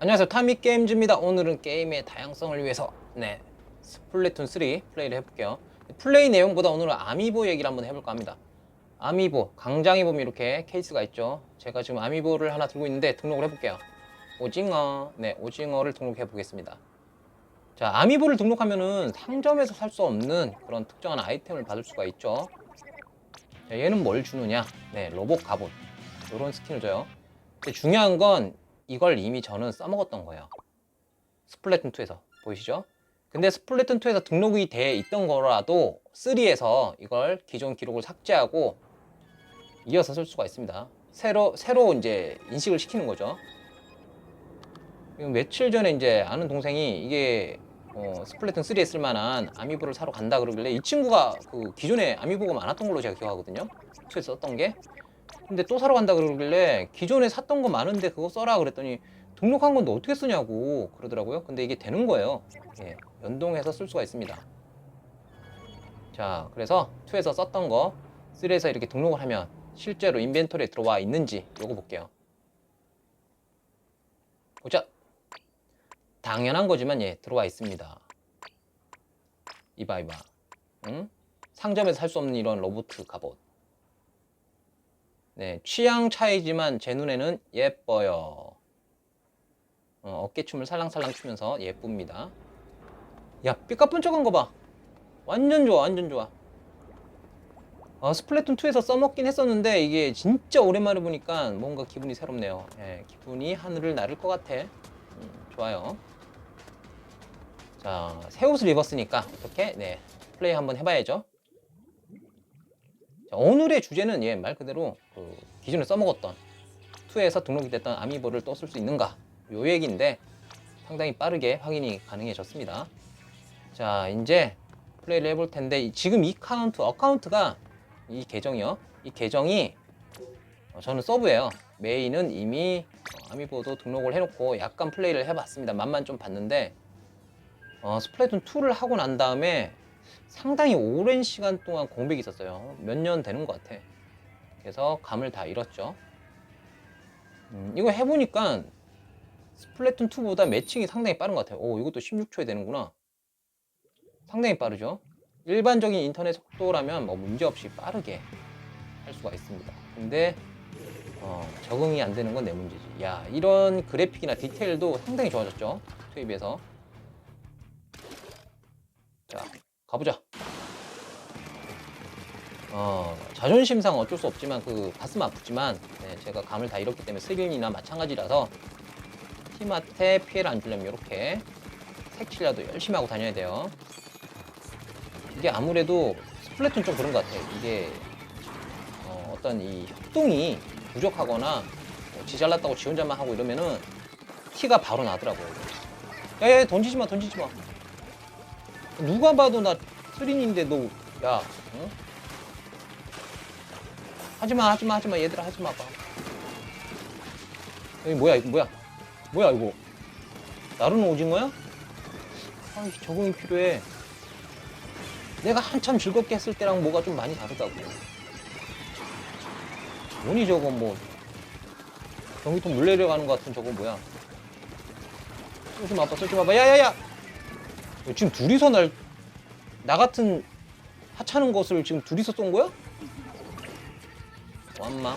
안녕하세요. 타미 게임즈입니다. 오늘은 게임의 다양성을 위해서 네 스플래툰 3 플레이를 해볼게요. 플레이 내용보다 오늘은 아미보 얘기를 한번 해볼까 합니다. 아미보 강장에 보면 이렇게 케이스가 있죠. 제가 지금 아미보를 하나 들고 있는데 등록을 해볼게요 오징어 네 오징어를 등록해 보겠습니다 자 아미보를 등록하면은 상점에서 살 수 없는 그런 특정한 아이템을 받을 수가 있죠 자, 얘는 뭘 주느냐 네 로봇 갑옷 이런 스킨을 줘요 근데 중요한 건 이걸 이미 저는 써먹었던 거예요. 스플래툰 2에서 보이시죠? 근데 스플래툰 2에서 등록이 돼 있던 거라도 3에서 이걸 기존 기록을 삭제하고 이어서 쓸 수가 있습니다. 새로 새로 이제 인식을 시키는 거죠. 며칠 전에 이제 아는 동생이 이게 어, 스플래툰 3에 쓸 만한 아미보를 사러 간다 그러길래 이 친구가 그 기존에 아미보가 많았던 걸로 제가 기억하거든요. 2에서 썼던 게. 근데 또 사러 간다 그러길래 기존에 샀던 거 많은데 그거 써라 그랬더니 등록한 건데 어떻게 쓰냐고 그러더라고요. 근데 이게 되는 거예요. 예, 연동해서 쓸 수가 있습니다. 자, 그래서 2에서 썼던 거 3에서 이렇게 등록을 하면 실제로 인벤토리에 들어와 있는지 요거 볼게요. 보자. 당연한 거지만 예, 들어와 있습니다. 이봐 이봐. 응? 상점에서 살 수 없는 이런 로봇 갑옷. 네, 취향 차이지만 제 눈에는 예뻐요. 어, 어깨춤을 살랑살랑 추면서 예쁩니다. 야, 삐까뻔쩍한 거 봐. 완전 좋아, 완전 좋아. 어, 스플래툰 2에서 써먹긴 했었는데 이게 진짜 오랜만에 보니까 뭔가 기분이 새롭네요. 예, 기분이 하늘을 나를 것 같아. 음, 좋아요. 자, 새 옷을 입었으니까 이렇게 네 플레이 한번 해봐야죠. 자, 오늘의 주제는 예, 말 그대로 그 기존에 써먹었던 2에서 등록이 됐던 아미보를 또 쓸 수 있는가 요 얘기인데 상당히 빠르게 확인이 가능해졌습니다. 자 이제 플레이를 해볼 텐데 이- 지금 이 카운트 어카운트가 이 계정이요. 이 계정이 어, 저는 서브예요. 메인은 이미 어, 아미보도 등록을 해놓고 약간 플레이를 해봤습니다. 맛만 좀 봤는데 어, 스플래툰 2를 하고 난 다음에 상당히 오랜 시간 동안 공백이 있었어요. 몇 년 되는 것 같아. 그래서 감을 다 잃었죠. 음, 이거 해보니까 스플래툰 2보다 매칭이 상당히 빠른 것 같아요. 오, 이것도 16초에 되는구나. 상당히 빠르죠. 일반적인 인터넷 속도라면 뭐 문제 없이 빠르게 할 수가 있습니다. 근데 어, 적응이 안 되는 건 내 문제지. 야, 이런 그래픽이나 디테일도 상당히 좋아졌죠. 2에 비해서. 자, 가보자. 어, 자존심상 어쩔 수 없지만 그 가슴 아프지만 네, 제가 감을 다 잃었기 때문에 스린이나 마찬가지라서 팀한테 피해를 안 주려면 이렇게 색칠이라도 열심히 하고 다녀야 돼요. 이게 아무래도 스플래툰 좀 그런 것 같아요. 이게 어, 어떤 이 협동이 부족하거나 뭐 지 잘났다고 지 혼자만 하고 이러면은 티가 바로 나더라고요. 야야 던지지 마 던지지 마. 누가 봐도 나 스린인데 너 야. 응? 하지마 하지마 하지마 얘들아 하지마 봐. 여기 뭐야 이거 뭐야 뭐야 이거 나루는 오징어야? 아 적응이 필요해. 내가 한참 즐겁게 했을 때랑 뭐가 좀 많이 다르다고. 뭐니 저거 뭐 경기통 물 내려가는 것 같은 저거 뭐야? 쏘지 마봐 쏘지 마봐 야야야! 지금 둘이서 날 나 같은 하찮은 것을 지금 둘이서 쏜 거야? 완마.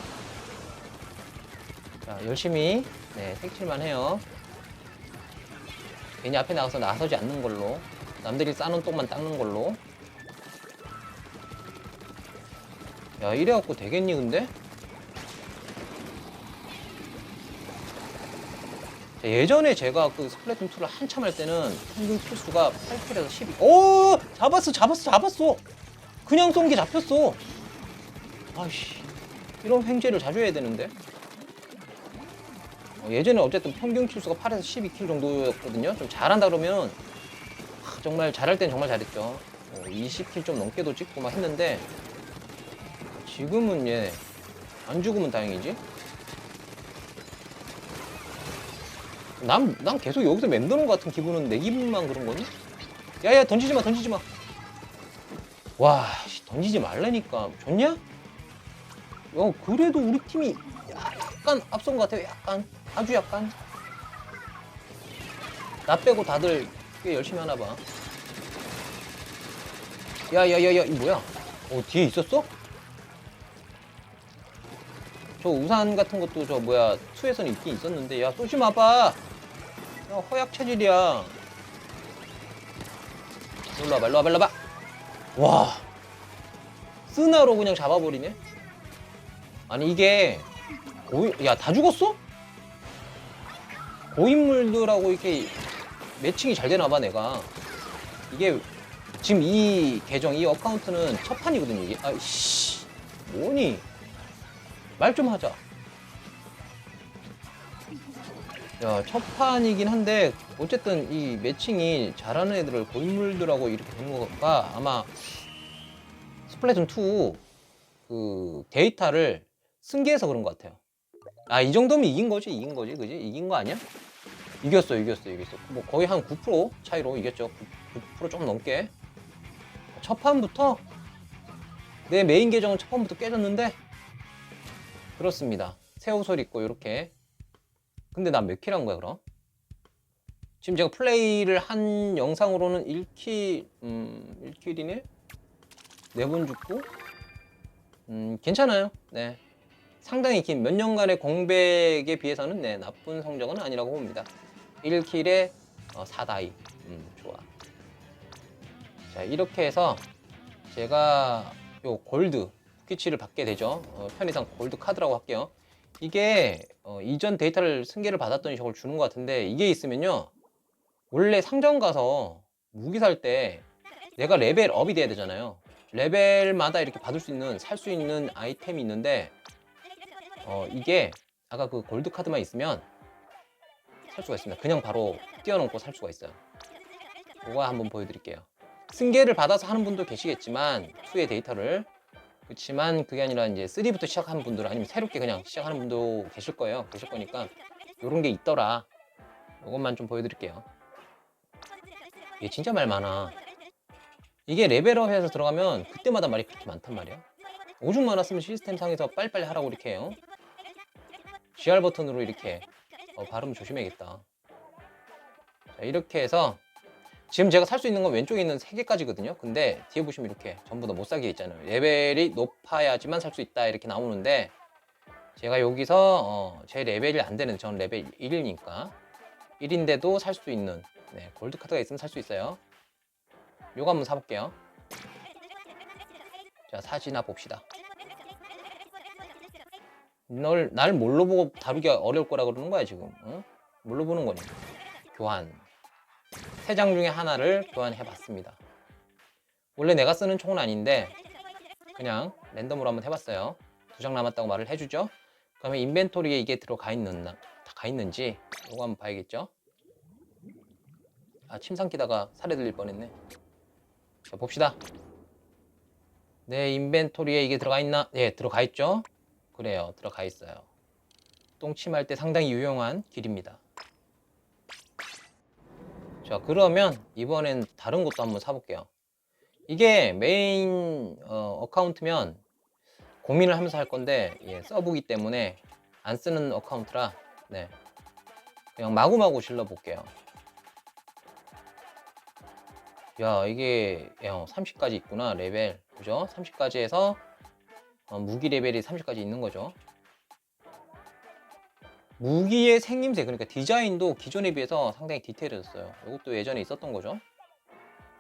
자, 열심히, 네, 색칠만 해요. 괜히 앞에 나가서 나서지 않는 걸로. 남들이 싸놓은 똥만 닦는 걸로. 야, 이래갖고 되겠니, 근데? 예전에 제가 그 스플래툰 2를 한참 할 때는 평균 킬수가 8킬에서 12. 오! 잡았어, 잡았어, 잡았어! 그냥 쏜 게 잡혔어! 아이씨. 이런 횡재를 자주 해야 되는데. 어, 예전에 어쨌든 평균 킬수가 8에서 12킬 정도였거든요. 좀 잘한다 그러면 하, 정말 잘할 땐 정말 잘했죠. 어, 20킬 좀 넘게도 찍고 막 했는데 지금은 얘 안 죽으면 다행이지. 난, 난 계속 여기서 맴도는 것 같은 기분은 내 기분만 그런 거니? 야야 던지지 마 던지지 마. 와 씨, 던지지 말라니까 좋냐? 어 그래도 우리 팀이 약간 앞선 것 같아요. 약간 아주 약간. 나 빼고 다들 꽤 열심히 하나 봐. 야야야야 이 뭐야? 어 뒤에 있었어? 저 우산 같은 것도 저 뭐야 투에서는 있긴 있었는데 야 쏘지 마봐. 야 허약 체질이야. 일로 와봐 일로 와봐 일로 와봐. 와 쓰나로 그냥 잡아버리네. 아니 이게 고인 야 다 죽었어? 고인물들하고 이렇게 매칭이 잘 되나 봐 내가 이게 지금 이 계정 이 어카운트는 첫 판이거든요 이게 아이씨 뭐니 말 좀 하자 야 첫 판이긴 한데 어쨌든 이 매칭이 잘하는 애들을 고인물들하고 이렇게 되는 거가? 아마 스플래툰 2그 데이터를 승계해서 그런 것 같아요. 아 이 정도면 이긴 거지 이긴 거지 그지? 이긴 거 아니야? 이겼어 이겼어 이겼어. 뭐 거의 한 9% 차이로 이겼죠. 9, 9%좀 넘게. 첫 판부터 내 메인 계정은 첫 판부터 깨졌는데 그렇습니다. 새 옷을 입고 이렇게 근데 난 몇 킬 한 거야 그럼? 지금 제가 플레이를 한 영상으로는 1킬 음 1킬이네 4번 죽고 음 괜찮아요 네 상당히 긴 몇 년간의 공백에 비해서는 네, 나쁜 성적은 아니라고 봅니다. 1킬에 어, 4다이. 음, 좋아. 자, 이렇게 해서 제가 요 골드 쿠키치를 받게 되죠. 어, 편의상 골드 카드라고 할게요. 이게 어, 이전 데이터를 승계를 받았더니 저걸 주는 것 같은데 이게 있으면요. 원래 상점 가서 무기 살 때 내가 레벨 업이 돼야 되잖아요. 레벨마다 이렇게 받을 수 있는 살 수 있는 아이템이 있는데 어, 이게 아까 그 골드 카드만 있으면 살 수가 있습니다. 그냥 바로 띄워놓고 살 수가 있어요. 그거 한번 보여드릴게요. 승계를 받아서 하는 분도 계시겠지만 2의 데이터를 그렇지만 그게 아니라 이제 3부터 시작하는 분들 아니면 새롭게 그냥 시작하는 분도 계실 거예요. 계실 거니까 이런 게 있더라. 이것만 좀 보여드릴게요. 이게 진짜 말 많아. 이게 레벨업해서 들어가면 그때마다 말이 그렇게 많단 말이야. 오죽 많았으면 시스템 상에서 빨리빨리 하라고 이렇게 해요. GR 버튼으로 이렇게 어, 발음 조심해야겠다. 자, 이렇게 해서 지금 제가 살 수 있는 건 왼쪽에 있는 3개까지거든요. 근데 뒤에 보시면 이렇게 전부 다 못 사게 있잖아요. 레벨이 높아야지만 살 수 있다 이렇게 나오는데 제가 여기서 어, 제 레벨이 안 되는 전 레벨 1이니까 1인데도 살 수 있는 네, 골드 카드가 있으면 살 수 있어요. 요거 한번 사볼게요. 자 사지나 봅시다. 널, 날 뭘로 보고 다루기 어려울 거라 그러는 거야, 지금. 응? 뭘로 보는 거니? 교환. 세 장 중에 하나를 교환해 봤습니다. 원래 내가 쓰는 총은 아닌데, 그냥 랜덤으로 한번 해봤어요. 두 장 남았다고 말을 해주죠. 그러면 인벤토리에 이게 들어가 있는, 다가 있는지, 이거 한번 봐야겠죠? 아, 침 삼키다가 살해 들릴 뻔했네. 자, 봅시다. 내 인벤토리에 이게 들어가 있나? 예, 들어가 있죠? 그래요. 들어가 있어요. 똥침할 때 상당히 유용한 길입니다. 자, 그러면 이번엔 다른 것도 한번 사볼게요. 이게 메인 어, 카운트면 고민을 하면서 할 건데 예, 써보기 때문에 안 쓰는 어카운트라 네. 그냥 마구마구 질러볼게요. 야 이게 30까지 있구나 레벨 그죠? 30까지 해서 어, 무기 레벨이 30까지 있는 거죠. 무기의 생김새, 그러니까 디자인도 기존에 비해서 상당히 디테일해졌어요. 이것도 예전에 있었던 거죠.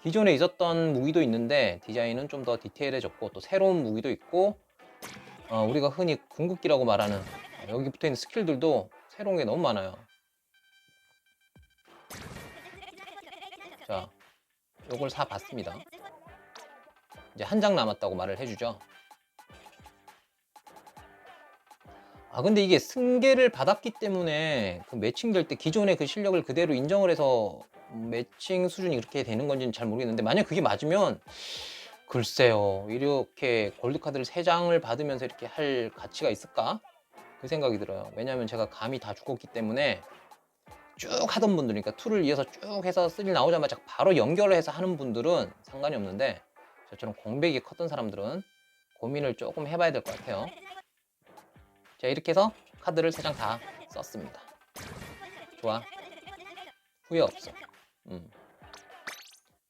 기존에 있었던 무기도 있는데 디자인은 좀 더 디테일해졌고 또 새로운 무기도 있고 어, 우리가 흔히 궁극기라고 말하는 여기 붙어 있는 스킬들도 새로운 게 너무 많아요. 자, 요걸 사봤습니다. 이제 한 장 남았다고 말을 해주죠. 아 근데 이게 승계를 받았기 때문에 그 매칭될 때 기존의 그 실력을 그대로 인정을 해서 매칭 수준이 그렇게 되는 건지는 잘 모르겠는데 만약 그게 맞으면 글쎄요 이렇게 골드카드를 3장을 받으면서 이렇게 할 가치가 있을까? 그 생각이 들어요 왜냐면 제가 감이 다 죽었기 때문에 쭉 하던 분들, 그러니까 툴을 이어서 쭉 해서 쓰리 나오자마자 바로 연결을 해서 하는 분들은 상관이 없는데 저처럼 공백이 컸던 사람들은 고민을 조금 해봐야 될 것 같아요. 자 이렇게 해서 카드를 세 장 다 썼습니다. 좋아. 후회 없어. 음.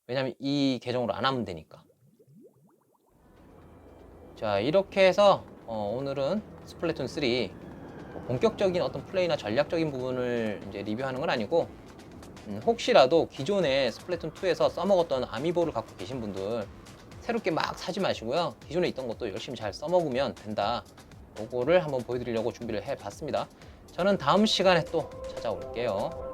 왜냐면 이 계정으로 안 하면 되니까. 자 이렇게 해서 어, 오늘은 스플래툰 3 뭐 본격적인 어떤 플레이나 전략적인 부분을 이제 리뷰하는 건 아니고 음, 혹시라도 기존에 스플래툰 2에서 써먹었던 아미보를 갖고 계신 분들 새롭게 막 사지 마시고요 기존에 있던 것도 열심히 잘 써먹으면 된다 요거를 한번 보여드리려고 준비를 해봤습니다. 저는 다음 시간에 또 찾아올게요